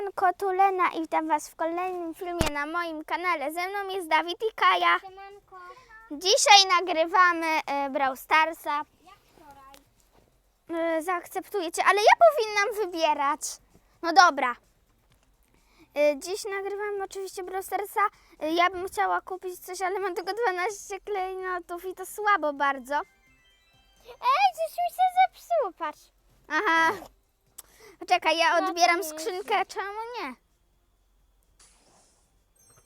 Siemanko, tu Lena i witam Was w kolejnym filmie na moim kanale. Ze mną jest Dawid i Kaja. Siemanko, Dzisiaj nagrywamy e, Brawl Starsa. jak wczoraj? E, zaakceptujecie, ale ja powinnam wybierać. No dobra. E, dziś nagrywamy oczywiście Brawl Starsa. E, ja bym chciała kupić coś, ale mam tylko 12 klejnotów i to słabo bardzo. Ej, coś mi się zepsuło, patrz. Aha. Czekaj, ja No odbieram skrzynkę. Czemu nie?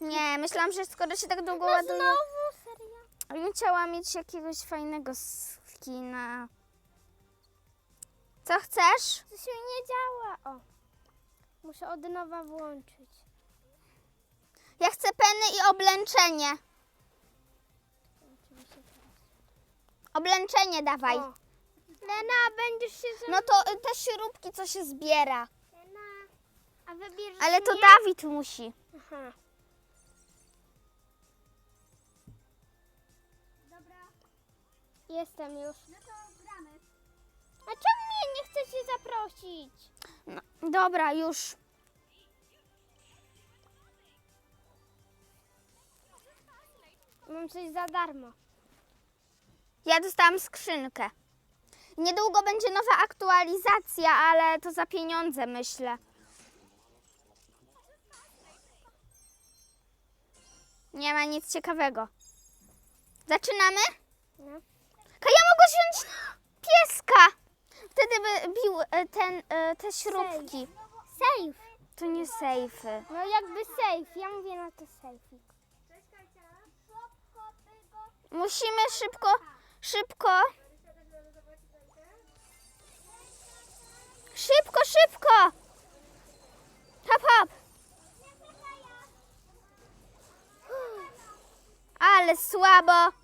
Nie, myślałam, że skoro się tak długo No ładuje... znowu, chciała mieć jakiegoś fajnego skina. Co chcesz? Coś mi nie działa. O, muszę od nowa włączyć. Ja chcę peny i oblęczenie. Oblęczenie dawaj. O. Lena, będziesz się No to y, te śrubki, co się zbiera. Lena, a wybierzesz Ale to mnie? Dawid musi. Aha. Dobra. Jestem już. No to gramy. A czemu mnie nie chcecie zaprosić? No, dobra, już. Mam coś za darmo. Ja dostałam skrzynkę. Niedługo będzie nowa aktualizacja, ale to za pieniądze myślę. Nie ma nic ciekawego. Zaczynamy? No. Kaja mogła wziąć pieska. Wtedy by bił e, ten, e, te śrubki. Safe. To nie sejfy. No jakby safe. Ja mówię na to safe. Musimy szybko, szybko. Szybko, szybko. Hop, hop. Ale słabo.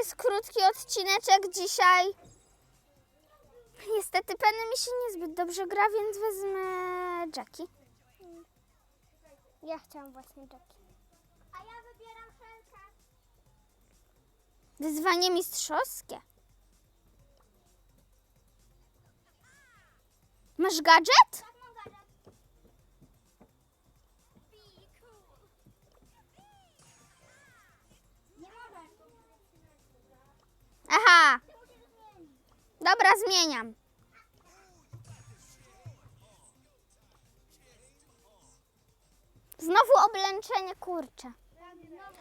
jest krótki odcineczek dzisiaj. Niestety Penny mi się niezbyt dobrze gra, więc wezmę Jackie. Ja chciałam właśnie Jackie. A ja wybieram Helkę. Wyzwanie mistrzowskie. Masz gadżet? Dobra, zmieniam. Znowu oblęczenie, kurczę.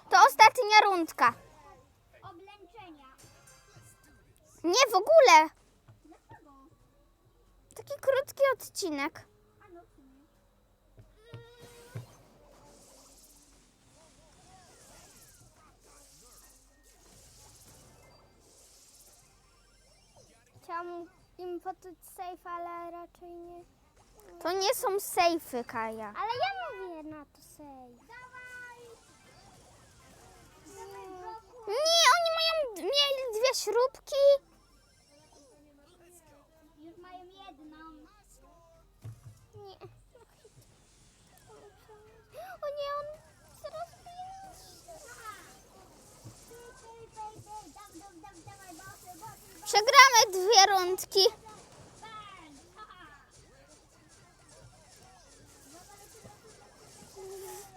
To ostatnia rundka. Oblęczenia. Nie, w ogóle. Taki krótki odcinek. Chciałam im potuć safe, ale raczej nie. To nie są sejfy, Kaja. Ale ja mówię na to safe. Dawaj! Nie, oni mają, mieli dwie śrubki. Już mają jedną. Nie. Przegramy dwie rundki.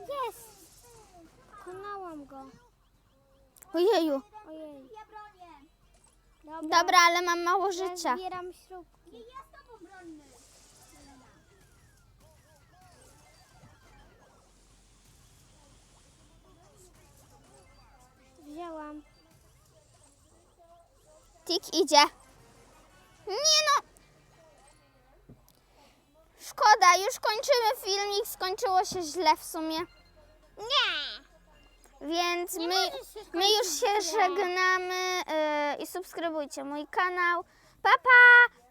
Jest! Pokonałam go. Ojeju. Ojej. Ja bronię. Dobra, Dobra, ale mam mało ja życia. zbieram śrubki. Ja z tobą. Tik idzie. Nie no. Szkoda, już kończymy filmik. Skończyło się źle w sumie. Nie! Więc Nie my, możesz się my już się źle. żegnamy yy, i subskrybujcie mój kanał. Pa, pa!